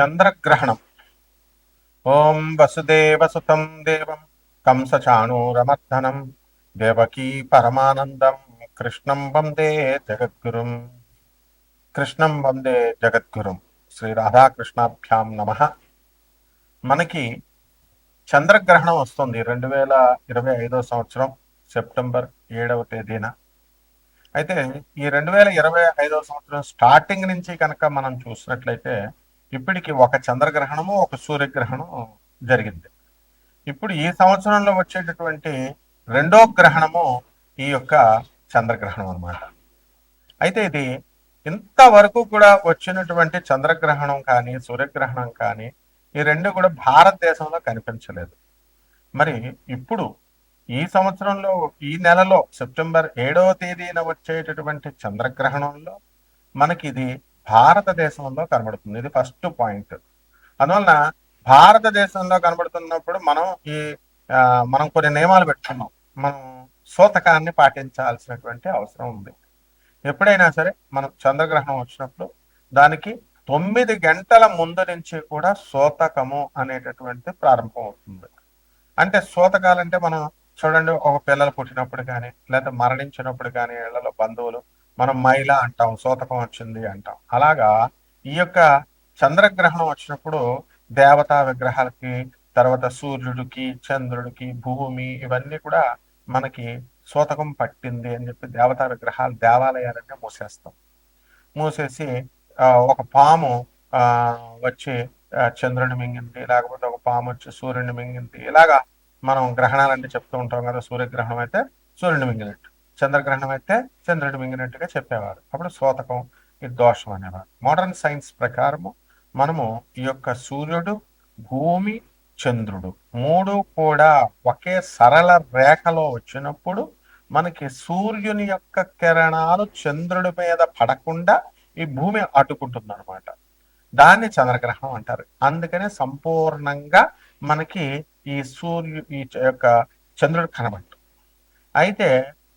చంద్రగ్రహణం. ఓం వసుదేవసుతం దేవం కంసచాణూరమర్దనం దేవకీ పరమానందం కృష్ణం వందే జగద్గురుం. కృష్ణం వందే జగద్గురుం. శ్రీ రాధాకృష్ణాభ్యాం నమ. మనకి చంద్రగ్రహణం వస్తుంది రెండు వేల ఇరవై ఐదో సంవత్సరం సెప్టెంబర్ ఏడవ తేదీన. అయితే ఈ రెండు వేల ఇరవై ఐదవ సంవత్సరం స్టార్టింగ్ నుంచి కనుక మనం చూసినట్లయితే ఇప్పటికి ఒక చంద్రగ్రహణము ఒక సూర్యగ్రహణం జరిగింది. ఇప్పుడు ఈ సంవత్సరంలో వచ్చేటటువంటి రెండో గ్రహణము ఈ యొక్క చంద్రగ్రహణం అన్నమాట. అయితే ఇది ఇంతవరకు కూడా వచ్చినటువంటి చంద్రగ్రహణం కానీ సూర్యగ్రహణం కానీ ఈ రెండు కూడా భారతదేశంలో కనిపించలేదు. మరి ఇప్పుడు ఈ సంవత్సరంలో ఈ నెలలో సెప్టెంబర్ ఏడవ తేదీన వచ్చేటటువంటి చంద్రగ్రహణంలో మనకి ఇది భారతదేశంలో కనబడుతుంది. ఇది ఫస్ట్ పాయింట్ అందువలన భారతదేశంలో కనబడుతున్నప్పుడు మనం ఈ మనం కొన్ని నియమాలు పెట్టుకున్నాం. మనం సూతకాన్ని పాటించాల్సినటువంటి అవసరం ఉంది. ఎప్పుడైనా సరే మనం చంద్రగ్రహణం వచ్చినప్పుడు దానికి తొమ్మిది గంటల ముందు నుంచి కూడా సోతకము అనేటటువంటి ప్రారంభం అవుతుంది. అంటే సోతకాలంటే మనం చూడండి ఒక పిల్లలు పుట్టినప్పుడు కానీ లేదా మరణించినప్పుడు కానీ ఇళ్ళలో బంధువులు మనం మైల అంటాం సూతకం వచ్చింది అంటాం. అలాగా ఈ యొక్క చంద్రగ్రహణం వచ్చినప్పుడు దేవతా విగ్రహాలకి తర్వాత సూర్యుడికి చంద్రుడికి భూమి ఇవన్నీ కూడా మనకి సూతకం పట్టింది అని చెప్పి దేవతా విగ్రహాలు దేవాలయాలన్నీ మూసేస్తాం. మూసేసి ఒక పాము ఆ వచ్చి ఆ, చంద్రుని మింగింది లేకపోతే ఒక పాము వచ్చి సూర్యుని మింగింది. ఇలాగా మనం గ్రహణాలంటే చెప్తూ ఉంటాం కదా సూర్యగ్రహణం అయితే సూర్యుని మింగినట్టు. చంద్రగ్రహణం అయితే చంద్రుడు మింగినట్టుగా చెప్పేవారు. అప్పుడు శోతకం ఇది దోషం అనేవారు. మోడర్న్ సైన్స్ ప్రకారము మనము ఈ యొక్క సూర్యుడు భూమి చంద్రుడు మూడు కూడా ఒకే సరళ రేఖలో వచ్చినప్పుడు మనకి సూర్యుని యొక్క కిరణాలు చంద్రుడి మీద పడకుండా ఈ భూమి అడ్డుకుంటుంది అనమాట దాన్ని చంద్రగ్రహణం అంటారు. అందుకనే సంపూర్ణంగా మనకి ఈ సూర్యు ఈ యొక్క చంద్రుడు కనబడదు అయితే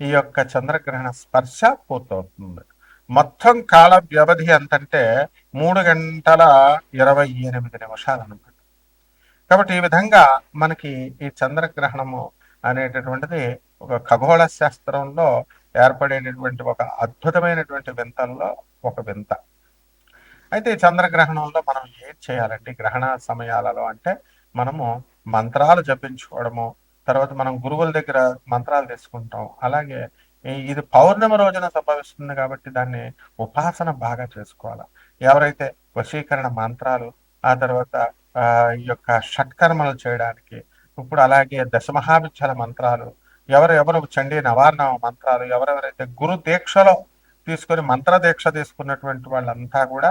ఈ యొక్క చంద్రగ్రహణ స్పర్శ పూర్తవుతుంది. మొత్తం కాల వ్యవధి ఎంతంటే మూడు గంటల ఇరవై ఎనిమిది నిమిషాలు అనమాట కాబట్టి ఈ విధంగా మనకి ఈ చంద్రగ్రహణము అనేటటువంటిది ఒక ఖగోళ శాస్త్రంలో ఏర్పడేటటువంటి ఒక అద్భుతమైనటువంటి వింతల్లో ఒక వింత. అయితే ఈ చంద్రగ్రహణంలో మనం ఏం చేయాలండి గ్రహణ సమయాలలో అంటే మనము మంత్రాలు జపించుకోవడము తర్వాత మనం గురువుల దగ్గర మంత్రాలు తీసుకుంటాం. అలాగే ఇది పౌర్ణమి రోజున సంభవిస్తుంది కాబట్టి దాన్ని ఉపాసన బాగా చేసుకోవాలి. ఎవరైతే వశీకరణ మంత్రాలు ఆ తర్వాత ఆ, ఈ యొక్క షట్కర్మలు చేయడానికి ఇప్పుడు అలాగే దశమహావిద్యల మంత్రాలు ఎవరెవరు చండీ నవార్ణ మంత్రాలు ఎవరెవరైతే గురు దీక్షలో తీసుకొని మంత్ర దీక్ష తీసుకున్నటువంటి వాళ్ళంతా కూడా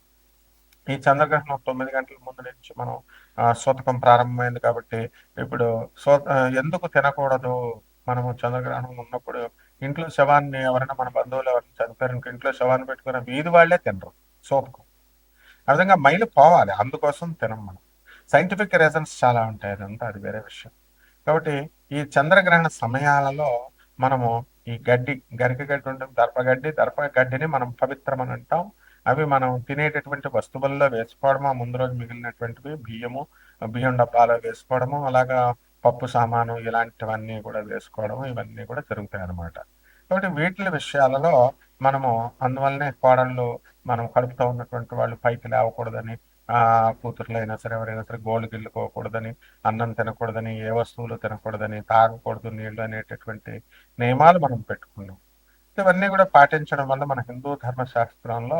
ఈ చంద్రగ్రహణం తొమ్మిది గంటల ముందు నుంచి మనం శోతకం ప్రారంభమైంది కాబట్టి ఇప్పుడు సో ఎందుకు తినకూడదు? మనము చంద్రగ్రహణం ఉన్నప్పుడు ఇంట్లో శవాన్ని ఎవరైనా మన బంధువులు ఎవరైనా చనిపోయారు ఇంట్లో శవాన్ని పెట్టుకున్న వీధి వాళ్ళే తినరు శోతకం. ఆ విధంగా మైలు పోవాలి అందుకోసం తినం మనం. సైంటిఫిక్ రీజన్స్ చాలా ఉంటాయి అదంతా అది వేరే విషయం. కాబట్టి ఈ చంద్రగ్రహణ సమయాలలో మనము ఈ గడ్డి గరిక గడ్డి ఉంటుంది దర్పగడ్డి దర్ప గడ్డిని మనం పవిత్రం అని అంటాం. అవి మనం తినేటటువంటి వస్తువుల్లో వేసుకోవడము ముందు రోజు మిగిలినటువంటివి బియ్యము బియ్యం డబ్బాలో వేసుకోవడము అలాగా పప్పు సామాను ఇలాంటివన్నీ కూడా వేసుకోవడము ఇవన్నీ కూడా జరుగుతాయి అన్నమాట. కాబట్టి వీటి విషయాలలో మనము అందువల్లనే కోడళ్ళు మనం కడుపుతో ఉన్నటువంటి వాళ్ళు పైకి లేవకూడదని ఆ కూతుర్లు అయినా సరే ఎవరైనా సరే గోళ్ళు గిల్లుకోకూడదని అన్నం తినకూడదని ఏ వస్తువులు తినకూడదని తాగకూడదు నీళ్ళు అనేటటువంటి నియమాలు మనం పెట్టుకున్నాం. ఇవన్నీ కూడా పాటించడం వల్ల మన హిందూ ధర్మశాస్త్రంలో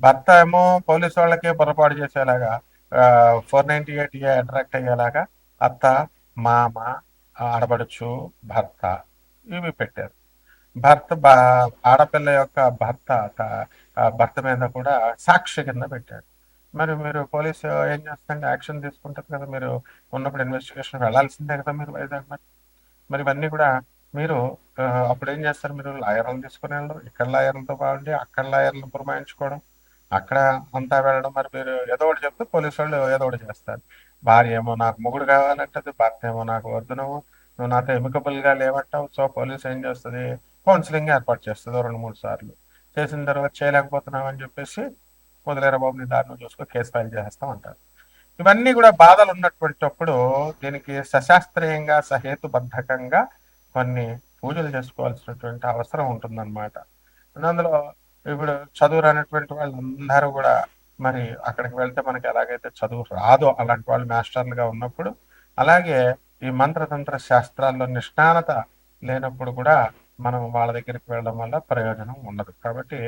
భర్త ఏమో పోలీసు వాళ్ళకే పొరపాటు చేసేలాగా ఫోర్ నైన్టీ ఎయిట్ అట్రాక్ట్ అయ్యేలాగా అత్త మామ ఆడబడుచు భర్త ఇవి పెట్టారు. భర్త ఆడపిల్ల యొక్క భర్త భర్త మీద కూడా సాక్షి కింద పెట్టాడు మరి మీరు పోలీసు ఏం చేస్తాండి యాక్షన్ తీసుకుంటారు కదా మీరు ఉన్నప్పుడు ఇన్వెస్టిగేషన్ వెళ్ళాల్సిందే కదా మీరు వైజాగ్ మరి. మరి ఇవన్నీ కూడా మీరు అప్పుడు ఏం చేస్తారు మీరు లాయర్లను తీసుకుని వెళ్ళడం ఇక్కడ లాయర్లతో బాగుండి అక్కడ లాయర్లను పురమాయించుకోవడం అక్కడ అంతా వెళ్ళడం మరి మీరు ఏదో ఒకటి చెప్తే పోలీసు వాళ్ళు ఏదో ఒకటి చేస్తారు. భార్య ఏమో నాకు మొగుడు కావాలంటది భర్త ఏమో నాకు వద్దు నువ్వు నువ్వు నాతో ఎమికబుల్గా లేవంటావు సో పోలీసు ఏం చేస్తుంది? కౌన్సిలింగ్ ఏర్పాటు చేస్తుంది రెండు మూడు సార్లు. చేసిన తర్వాత చేయలేకపోతున్నావు అని చెప్పేసి వదిలేరా దారిని చూసుకో కేసు ఫైల్ చేస్తాం అంటారు. ఇవన్నీ కూడా బాధలు ఉన్నటువంటిప్పుడు దీనికి సశాస్త్రీయంగా సహేతుబద్ధకంగా కొన్ని పూజలు చేసుకోవాల్సినటువంటి అవసరం ఉంటుందన్నమాట. అందులో ఇప్పుడు చదువు రానటువంటి వాళ్ళందరూ కూడా మరి అక్కడికి వెళ్తే మనకి ఎలాగైతే చదువు రాదో అలాంటి వాళ్ళు మాస్టర్లుగా ఉన్నప్పుడు అలాగే ఈ మంత్రతంత్ర శాస్త్రాల్లో నిష్ణానత లేనప్పుడు కూడా మనం వాళ్ళ దగ్గరికి వెళ్ళడం వల్ల ప్రయోజనం ఉండదు. కాబట్టి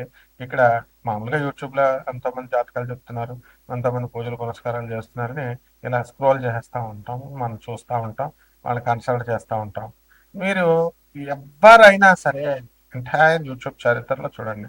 ఇక్కడ మామూలుగా యూట్యూబ్లో ఎంతోమంది జాతకాలు చెప్తున్నారు ఎంతోమంది పూజలు పురస్కారాలు చేస్తున్నారని ఇలా స్క్రోల్ చేస్తూ ఉంటాం మనం చూస్తూ ఉంటాం వాళ్ళు కన్సల్ట్ చేస్తూ ఉంటాం. మీరు ఎవరైనా సరే ఎంటైర్ యూట్యూబ్ చరిత్రలో చూడండి.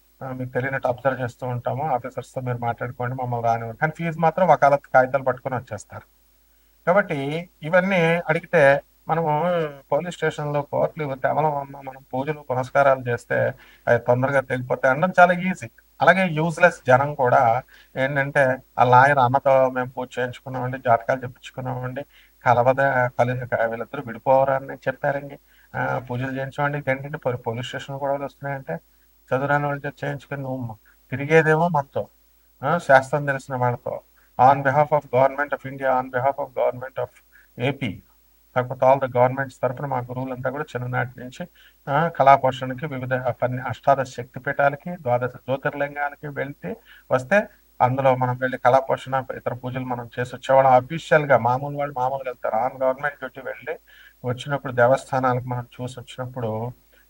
మీకు తెలియనట్టు అబ్జర్వ్ చేస్తూ ఉంటాము. ఆఫీసర్స్తో మీరు మాట్లాడుకోండి మమ్మల్ని రానివ్వండి. కానీ ఫీజు మాత్రం వకాలత్ కాగితాలు పట్టుకొని వచ్చేస్తారు. కాబట్టి ఇవన్నీ అడిగితే మనము పోలీస్ స్టేషన్లో కోర్టులు కేవలం మనం పూజలు పునస్కారాలు చేస్తే అవి తొందరగా తెగిపోతాయి. అనడం చాలా ఈజీ అలాగే యూజ్లెస్ జనం కూడా ఏంటంటే ఆ లాయర్ అన్నతో మేము పూజ చేయించుకున్నామండి జాతకాలు చెప్పించుకున్నామండి కలవద కలి వీళ్ళిద్దరూ విడిపోవరని చెప్పారండి. పూజలు చేయించమండి ఏంటంటే పోలీస్ స్టేషన్ కూడా వస్తున్నాయంటే చదువురాని వాళ్ళు చేయించుకుని నువ్వు తిరిగేదేమో మనతో శాస్త్రం తెలిసిన వాళ్ళతో. On behalf of government of India on behalf of government of AP కాకపోతే ఆల్ ద గవర్నమెంట్స్ తరఫున మా గురువులంతా కూడా చిన్ననాటి నుంచి కళాపోషణకి వివిధ పన్ని అష్టాదశ శక్తి పీఠాలకి ద్వాదశ జ్యోతిర్లింగానికి వెళ్తే వస్తే అందులో మనం వెళ్ళి కళాపోషణ ఇతర పూజలు మనం చేసి వచ్చేవాళ్ళం. అఫీషియల్గా మామూలు వాళ్ళు మామూలుగా వెళ్తారు. ఆన్ గవర్నమెంట్ డ్యూటీ వెళ్ళి వచ్చినప్పుడు దేవస్థానాలకు మనం చూసి వచ్చినప్పుడు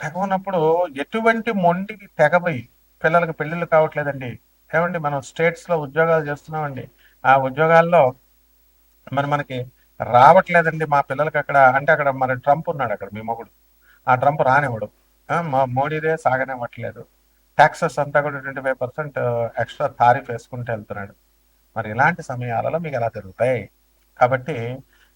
తెగవనప్పుడు ఎటువంటి మొండికి తెగపోయి పిల్లలకి పెళ్ళిళ్ళు కావట్లేదండి. ఏమండి మనం స్టేట్స్లో ఉద్యోగాలు చేస్తున్నామండి. ఆ ఉద్యోగాల్లో మరి మనకి రావట్లేదండి మా పిల్లలకి అక్కడ. అంటే అక్కడ మరి ట్రంప్ ఉన్నాడు అక్కడ మీ మొగుడు. ఆ ట్రంప్ రానివ్వడు. మా మోడీదే సాగనివ్వట్లేదు. ట్యాక్సెస్ అంతా కూడా twenty five percent extra tariff వేసుకుంటూ వెళ్తున్నాడు. మరి ఇలాంటి సమయాలలో మీకు ఎలా జరుగుతాయి? కాబట్టి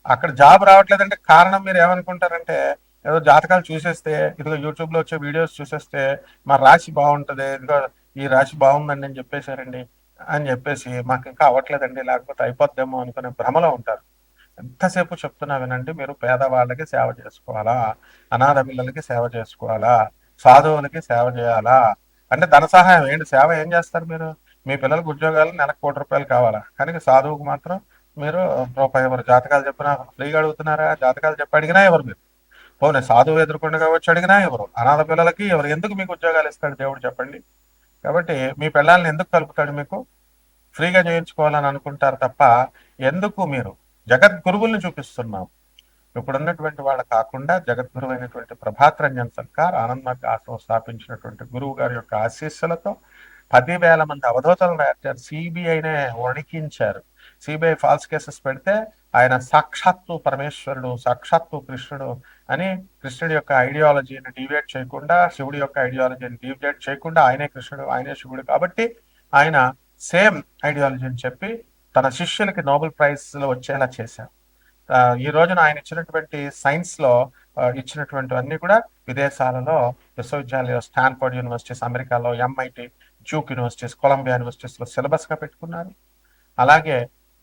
అక్కడ జాబ్ రావట్లేదంటే కారణం మీరు ఏమనుకుంటారంటే ఏదో జాతకాలు చూసేస్తే ఇదిగో యూట్యూబ్లో వచ్చే వీడియోస్ చూసేస్తే మా రాశి బాగుంటది ఇదిగో ఈ రాశి బాగుందండి అని చెప్పేశారండి అని చెప్పేసి మాకు ఇంకా అవ్వట్లేదండి లేకపోతే అయిపోద్దేమో అనుకునే భ్రమలో ఉంటారు. ఎంతసేపు చెప్తున్నా వినండి మీరు పేదవాళ్ళకి సేవ చేసుకోవాలా? అనాథ పిల్లలకి సేవ చేసుకోవాలా? సాధువులకి సేవ చేయాలా? అంటే ధన సహాయం ఏంటి? సేవ ఏం చేస్తారు మీరు? మీ పిల్లలకు ఉద్యోగాలు నెలకు కోటి రూపాయలు కావాలా? కానీ సాధువుకు మాత్రం మీరు రూపాయి ఎవరు జాతకాలు చెప్పినా ఫ్రీగా అడుగుతున్నారా? జాతకాలు చెప్పి అడిగినా ఎవరు మీరు? పోనీ సాధువు ఎదుర్కొండగా వచ్చి అడిగినా ఎవరు? అనాథ పిల్లలకి ఎవరు? ఎందుకు మీకు ఉద్యోగాలు ఇస్తాడు దేవుడు చెప్పండి? కాబట్టి మీ పిల్లల్ని ఎందుకు కలుపుతాడు మీకు? ఫ్రీగా చేయించుకోవాలని అనుకుంటారు తప్ప ఎందుకు మీరు? జగద్గురువుల్ని చూపిస్తున్నాం. ఇప్పుడు ఉన్నటువంటి వాళ్ళ కాకుండా జగద్గురు అయినటువంటి ప్రభాతరంజన్ సర్కార్ ఆనంద్ ఆశ్రమం స్థాపించినటువంటి గురువు గారి యొక్క ఆశీస్సులతో పదివేల మంది అవధూతలు రాశారు సిబిఐనే వణికించారు. సిబిఐ ఫాల్స్ కేసెస్ పెడితే ఆయన సాక్షాత్తు పరమేశ్వరుడు సాక్షాత్తు కృష్ణుడు అని కృష్ణుడి యొక్క ఐడియాలజీని డివియేట్ చేయకుండా శివుడి యొక్క ఐడియాలజీని డివియేట్ చేయకుండా ఆయనే కృష్ణుడు ఆయనే శివుడు కాబట్టి ఆయన సేమ్ ఐడియాలజీని చెప్పి తన శిష్యులకి నోబెల్ ప్రైజ్లో వచ్చేలా చేశారు. ఈ రోజున ఆయన ఇచ్చినటువంటి సైన్స్లో ఇచ్చినటువంటి అన్ని కూడా విదేశాలలో విశ్వవిద్యాలయాలు స్టాన్ఫర్డ్ యూనివర్సిటీస్ అమెరికాలో ఎంఐటి డ్యూక్ యూనివర్సిటీస్ కొలంబియా యూనివర్సిటీస్లో సిలబస్గా పెట్టుకున్నారు. అలాగే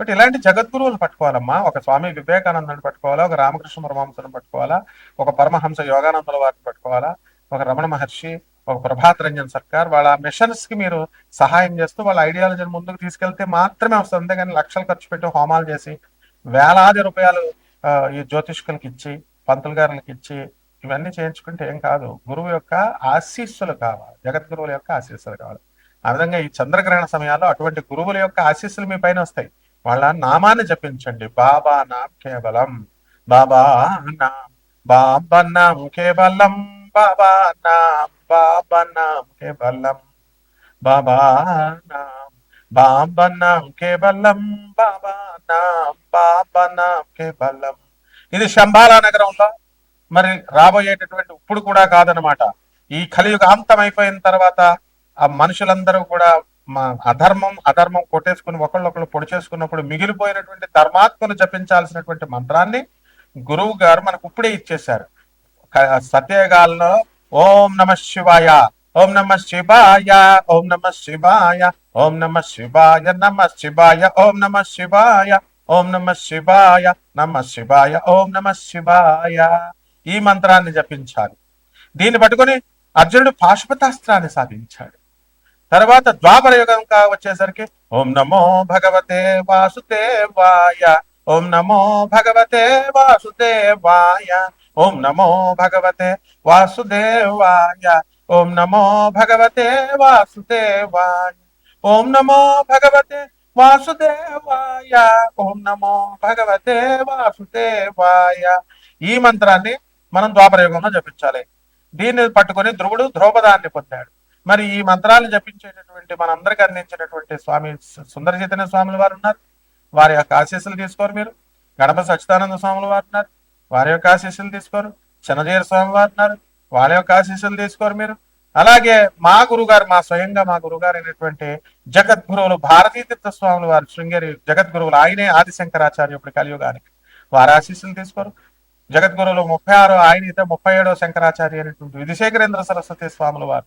బట్ ఇలాంటి జగద్గురువులు పట్టుకోవాలమ్మా. ఒక స్వామి వివేకానందని పట్టుకోవాలా ఒక రామకృష్ణ పరమహంసను పట్టుకోవాలా ఒక పరమహంస యోగానందుల వారిని పట్టుకోవాలా ఒక రమణ మహర్షి ఒక ప్రభాత్ రంజన్ సర్కార్ వాళ్ళ మిషన్స్కి మీరు సహాయం చేస్తూ వాళ్ళ ఐడియాలజీని ముందుకు తీసుకెళ్తే మాత్రమే వస్తుంది. అంతేగాని లక్షలు ఖర్చు పెట్టి హోమాలు చేసి వేలాది రూపాయలు ఈ జ్యోతిష్కులకి ఇచ్చి పంతులు గారులకి ఇచ్చి ఇవన్నీ చేయించుకుంటే ఏం కాదు. గురువు యొక్క ఆశీస్సులు కావాలి. జగద్గురువుల యొక్క ఆశీస్సులు కావాలి. ఆ విధంగా ఈ చంద్రగ్రహణ సమయాల్లో అటువంటి గురువుల యొక్క ఆశీస్సులు మీ పైన వస్తాయి. వాళ్ళ నామాన్ని జపించండి. బాబా నాం కేవలం బాబా నాం బాబా నాం కేవలం బాబా నాం బాబా నాం కేవలం బాబా నాం బాబా నాం కేవలం బాబా నాం బాబా నాం కేవలం. ఇది శంబాల నగరంలో మరి రాబోయేటటువంటి ఇప్పుడు కూడా కాదనమాట ఈ కలియుగ అంతం అయిపోయిన తర్వాత ఆ మనుషులందరూ కూడా మా అధర్మం అధర్మం కొట్టేసుకుని ఒకళ్ళొకళ్ళు పొడి చేసుకున్నప్పుడు మిగిలిపోయినటువంటి ధర్మాత్మను జపించాల్సినటువంటి మంత్రాన్ని గురువు గారు మనకు ఇప్పుడే ఇచ్చేశారు. సత్యగాల్లో ఓం నమ శివాయ ఓం నమ శివాయ ఓం నమ శివాయ ఓం నమ శివాయ నమ శివాయ ఓం నమ శివాయ ఓం నమ శివాయ నమ శివాయ ఓం నమ శివాయ. ఈ మంత్రాన్ని జపించాలి. దీన్ని పట్టుకొని అర్జునుడు పాశుపతాస్త్రాన్ని సాధించాడు. తర్వాత ద్వాపర యుగం కా వచ్చేసరికి ఓం నమో భగవతే వాసుదేవాయ ఓం నమో భగవతే వాసుదేవాయ ఓం నమో భగవతే వాసుదేవాయ ఓం నమో భగవతే వాసుదేవాయ ఓం నమో భగవతే వాసుదేవాయ ఓం నమో భగవతే వాసుదేవాయ. ఈ మంత్రాన్ని మనం ద్వాపర యుగంలో జపించాలి. దీన్ని పట్టుకొని ధ్రువుడు ద్రౌపదాన్ని పొందాడు. మరి ఈ మంత్రాలు జపించేటటువంటి మనందరికి అందించినటువంటి స్వామి సుందర చైతన్య స్వాముల వారు ఉన్నారు. వారి యొక్క ఆశీస్సులు తీసుకోరు మీరు. గణప సచ్చిదానంద స్వాముల వారు ఉన్నారు. వారి యొక్క ఆశీస్సులు తీసుకోరు. చిన్నజీర స్వామి వారు ఉన్నారు. వాళ్ళ యొక్క ఆశీస్సులు తీసుకోరు మీరు. అలాగే మా గురుగారు మా స్వయంగా మా గురుగారు అయినటువంటి జగద్గురువులు భారతీ తీర్థ స్వాములు వారు శృంగేరి జగద్గురువులు ఆయనే ఆదిశంకరాచార్య ఇప్పుడు కలియుగానికి. వారి ఆశీస్సులు తీసుకోరు. జగద్గురువులు ముప్పై ఆరు ఆయన అయితే ముప్పై ఏడో శంకరాచార్య అనేటువంటి విధిశేఖరేంద్ర సరస్వతి స్వాములు వారు.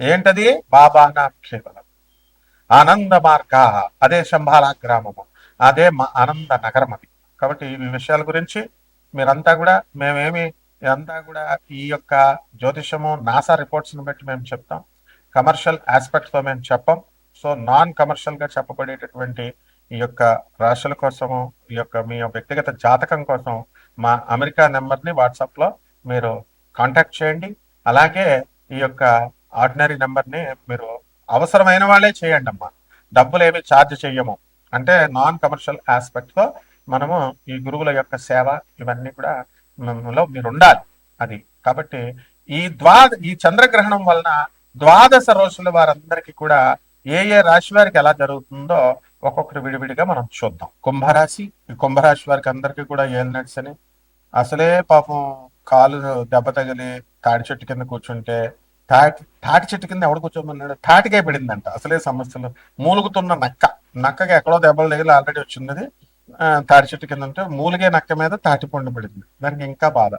ఏంటది? బాబానా కేవలం ఆనంద మార్గ అదే శంభాల గ్రామము. అదే మా ఆనంద నగరం అది. కాబట్టి ఈ విషయాల గురించి మీరంతా కూడా మేమేమి అంతా కూడా ఈ యొక్క జ్యోతిషము నాసా రిపోర్ట్స్ని బట్టి మేము చెప్తాం. కమర్షియల్ ఆస్పెక్ట్స్తో మేము చెప్పం. సో నాన్ కమర్షియల్గా చెప్పబడేటటువంటి ఈ యొక్క రాశుల కోసము ఈ యొక్క మీ వ్యక్తిగత జాతకం కోసం మా అమెరికా నెంబర్ని వాట్సాప్లో మీరు కాంటాక్ట్ చేయండి. అలాగే ఈ యొక్క ఆర్డినరీ నెంబర్ని మీరు అవసరమైన వాళ్ళే చేయండి అమ్మా. డబ్బులు ఏమి ఛార్జ్ చేయము అంటే నాన్ కమర్షియల్ ఆస్పెక్ట్తో మనము ఈ గురువుల యొక్క సేవ ఇవన్నీ కూడా లో మీరు ఉండాలి అది. కాబట్టి ఈ ద్వా ఈ చంద్రగ్రహణం వలన ద్వాదశ రోజుల వారందరికీ కూడా ఏ ఏ రాశి వారికి ఎలా జరుగుతుందో ఒక్కొక్కటి విడివిడిగా మనం చూద్దాం. కుంభరాశి ఈ కుంభరాశి వారికి అందరికీ కూడా ఏలినట్స్ అని అసలే పాపం కాలు దెబ్బ తగిలి తాడి చెట్టు కింద కూర్చుంటే తాటి తాటి చెట్టు కింద ఎవడు కూర్చోమన్నాడు? తాటికే పడిందంట. అసలే సమస్యలు. మూలుగుతున్న నక్క. నక్కకి ఎక్కడో దెబ్బలు తగిలి ఆల్రెడీ వచ్చింది. తాటి చెట్టు కింద ఉంటే మూలిగే నక్క మీద తాటి పండు పడింది. దానికి ఇంకా బాధ.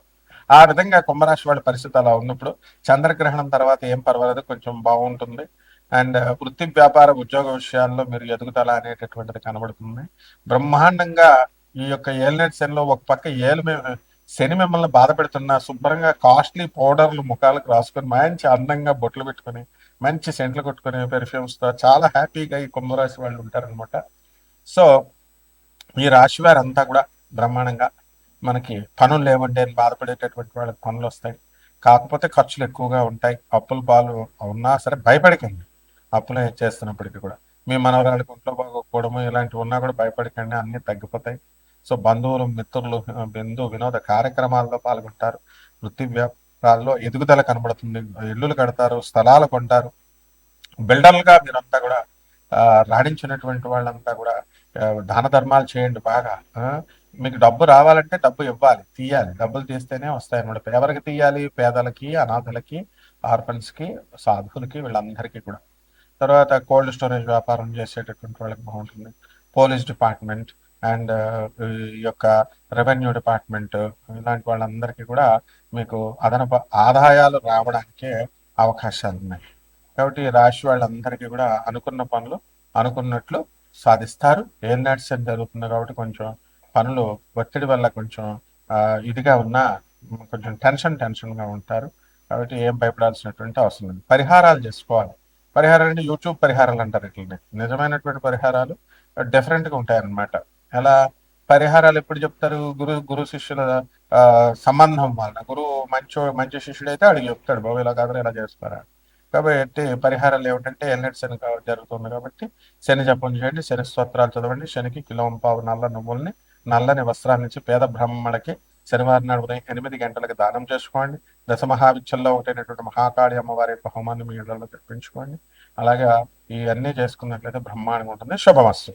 ఆ విధంగా కుంభరాశి వాళ్ళ పరిస్థితి అలా ఉన్నప్పుడు చంద్రగ్రహణం తర్వాత ఏం పర్వాలేదు కొంచెం బాగుంటుంది. అండ్ వృత్తి వ్యాపార ఉద్యోగ విషయాల్లో మీరు ఎదుగుదల అనేటటువంటిది కనబడుతుంది. బ్రహ్మాండంగా ఈ యొక్క ఏలనెట్ సెన్లో ఒక పక్క ఏలు శని మిమ్మల్ని బాధ పెడుతున్న శుభ్రంగా కాస్ట్లీ పౌడర్లు ముఖాలకు రాసుకొని మంచి అందంగా బొట్లు పెట్టుకొని మంచి సెంట్లు కొట్టుకొని పెర్ఫ్యూమ్స్తో చాలా హ్యాపీగా ఈ కుంభరాశి వాళ్ళు ఉంటారనమాట సో ఈ రాశి వారంతా కూడా బ్రహ్మాండంగా మనకి పనులు లేవండి అని బాధపడేటటువంటి వాళ్ళకి పనులు వస్తాయి. కాకపోతే ఖర్చులు ఎక్కువగా ఉంటాయి. అప్పుల పాలు ఉన్నా సరే భయపడకండి. అప్పులు చేస్తున్నప్పటికీ కూడా. మీ మనవరాలకు ఒంట్లో బాగోకపోవడము ఇలాంటివి ఉన్నా కూడా భయపడకండి. అన్నీ తగ్గిపోతాయి. సో బంధువులు మిత్రులు బిందు వినోద కార్యక్రమాల్లో పాల్గొంటారు. వృత్తి వ్యాపారాల్లో ఎదుగుదల కనబడుతుంది. ఇల్లులు కడతారు స్థలాలు కొంటారు. బిల్డర్లుగా మీరంతా కూడా రాణించినటువంటి వాళ్ళంతా కూడా దాన ధర్మాలు చేయండి బాగా. మీకు డబ్బు రావాలంటే డబ్బు ఇవ్వాలి తీయాలి. డబ్బులు తీస్తేనే వస్తాయి అనమాట ఎవరికి తీయాలి? పేదలకి అనాథలకి ఆర్ఫన్స్కి సాధువులకి వీళ్ళందరికీ కూడా. తర్వాత కోల్డ్ స్టోరేజ్ వ్యాపారం చేసేటటువంటి వాళ్ళకి బాగుంటుంది. పోలీస్ డిపార్ట్మెంట్ అండ్ ఈ యొక్క రెవెన్యూ డిపార్ట్మెంట్ ఇలాంటి వాళ్ళందరికీ కూడా మీకు అదనపు ఆదాయాలు రావడానికే అవకాశాలు ఉన్నాయి కాబట్టి రాశి వాళ్ళందరికీ కూడా అనుకున్న పనులు అనుకున్నట్లు సాధిస్తారు. ఏం నడిచేది జరుగుతుంది కాబట్టి కొంచెం పనులు ఒత్తిడి వల్ల కొంచెం ఇదిగా ఉన్నా కొంచెం టెన్షన్ టెన్షన్గా ఉంటారు. కాబట్టి ఏం భయపడాల్సినటువంటి అవసరం లేదు. పరిహారాలు చేసుకోవాలి. పరిహారాలు అంటే యూట్యూబ్ పరిహారాలు అంటారు ఇట్లనే నిజమైనటువంటి పరిహారాలు డిఫరెంట్గా ఉంటాయన్నమాట. అలా పరిహారాలు ఎప్పుడు చెప్తారు? గురు గురు శిష్యుల సంబంధం వలన. గురువు మంచి మంచి శిష్యుడు అయితే అడిగి చెప్తాడు బాబు ఇలా కాదు ఇలా చేస్తారా? కాబట్టి పరిహారాలు ఏమిటంటే ఎల్నెట్ శని జరుగుతుంది కాబట్టి శని జపం చేయండి శని స్తోత్రాలు చదవండి. శనికి కిలోంపావు నల్ల నువ్వుల్ని నల్లని వస్త్రాల నుంచి పేద బ్రాహ్మణకి శనివారం నాడు ఉదయం ఎనిమిది గంటలకు దానం చేసుకోండి. దశ మహావిచ్చల్లో ఒకటైనటువంటి మహాకాళి అమ్మవారి యొక్క హోమాన్ని మీ ఇళ్ళలో తెప్పించుకోండి. అలాగే ఇవన్నీ చేసుకున్నట్లయితే బ్రహ్మాండంగా ఉంటుంది. శుభమస్తు.